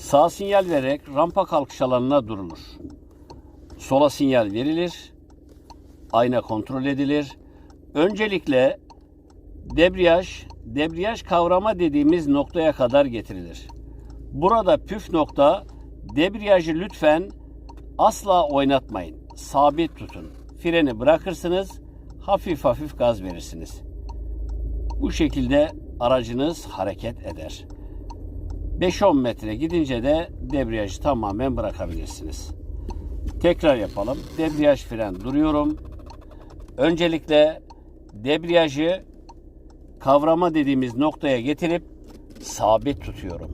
Sağ sinyal vererek rampa kalkış alanına durulur. Sola sinyal verilir. Ayna kontrol edilir. Öncelikle debriyaj, debriyaj kavrama dediğimiz noktaya kadar getirilir. Burada püf nokta debriyajı lütfen asla oynatmayın. Sabit tutun. Freni bırakırsınız. Hafif hafif gaz verirsiniz. Bu şekilde aracınız hareket eder. 5-10 metre gidince de debriyajı tamamen bırakabilirsiniz. Tekrar yapalım. Debriyaj fren duruyorum. Öncelikle debriyajı kavrama dediğimiz noktaya getirip sabit tutuyorum.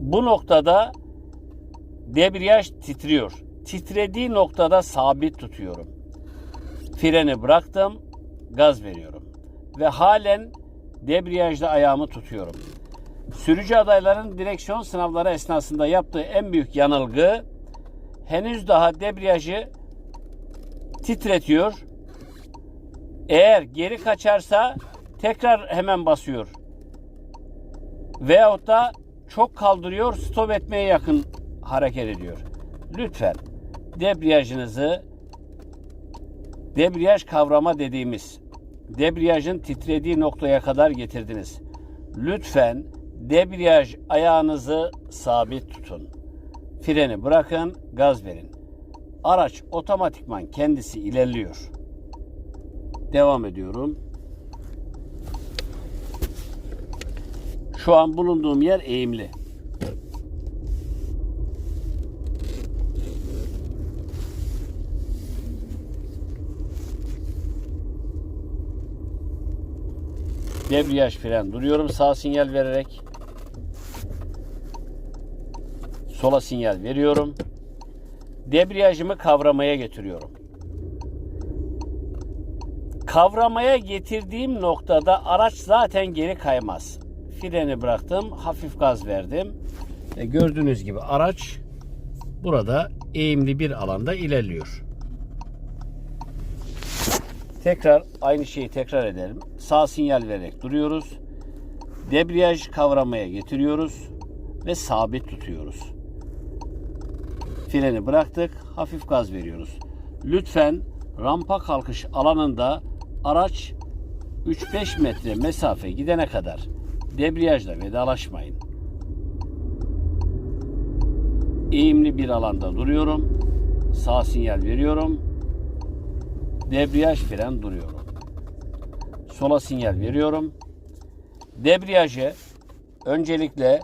Bu noktada debriyaj titriyor. Titrediği noktada sabit tutuyorum. Freni bıraktım, gaz veriyorum. Ve halen debriyajda ayağımı tutuyorum. Sürücü adayların direksiyon sınavları esnasında yaptığı en büyük yanılgı henüz daha debriyajı titretiyor. Eğer geri kaçarsa tekrar hemen basıyor. Veyahut da çok kaldırıyor, stop etmeye yakın hareket ediyor. Lütfen debriyajınızı debriyaj kavrama dediğimiz debriyajın titrediği noktaya kadar getirdiniz. Lütfen debriyaj ayağınızı sabit tutun. Freni bırakın, gaz verin. Araç otomatikman kendisi ilerliyor. Devam ediyorum. Şu an bulunduğum yer eğimli. Debriyaj fren duruyorum sağ sinyal vererek. Sola sinyal veriyorum. Debriyajımı kavramaya getiriyorum. Kavramaya getirdiğim noktada araç zaten geri kaymaz. Freni bıraktım, hafif gaz verdim. Ve gördüğünüz gibi araç burada eğimli bir alanda ilerliyor. Tekrar aynı şeyi tekrar edelim. Sağ sinyal vererek duruyoruz. Debriyaj kavramaya getiriyoruz ve sabit tutuyoruz. Freni bıraktık, hafif gaz veriyoruz. Lütfen rampa kalkış alanında araç 3-5 metre mesafe gidene kadar debriyajla vedalaşmayın. Eğimli bir alanda duruyorum. Sağ sinyal veriyorum. Debriyaj fren duruyorum. Sola sinyal veriyorum. Debriyajı öncelikle